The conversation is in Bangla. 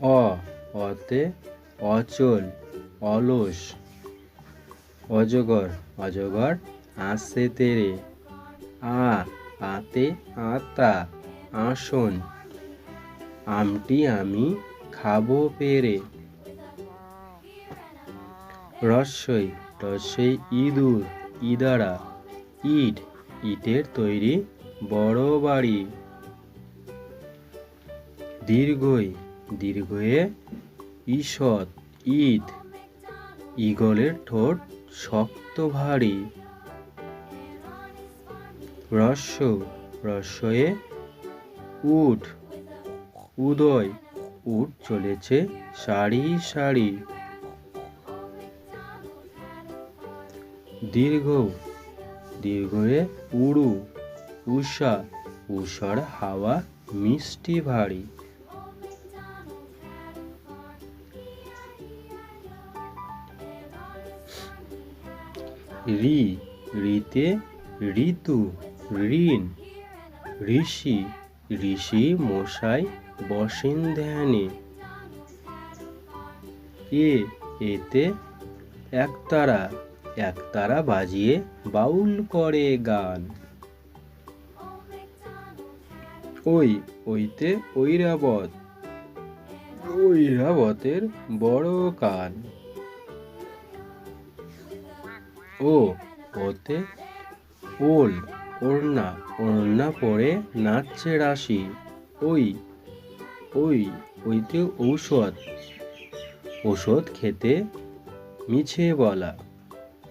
অ, অতে অচল, অলস, অজগর অজগর আসে তেরে। আ, আতে আতা, আসন, আমটি আমি খাব পেরে। রস্যই রস্যই ইঁদুর, ইদারা, ইট, ইটের তৈরি বড় বাড়ি। দীর্ঘই দীর্ঘয়ে ঈষৎ ঈদ, ঈগলের ঠোঁট শক্ত ভারী। রস্য রস্যয়ে উঠ, উদয়, উঠ চলেছে সারি সারি। দীর্ঘ, দীর্ঘয়ে উড়ু, উষা, উষার হাওয়া মিষ্টি ভারী। রি, রিতে ঋতু, ঋণ। ঋষি ঋষি মশাই বসেন ধ্যানে এ, এতে একতারা একতারা বাজিয়ে বাউল করে গান। ওই, ওইতে ঐরাবত। ঐরাবতের বড় কান। ও ওতে ওল, ওড়না ওড়না পরে নাচছে রাশি। ওই ওই, ওইতে ঔষধ। ওষুধ খেতে মিছে বলা।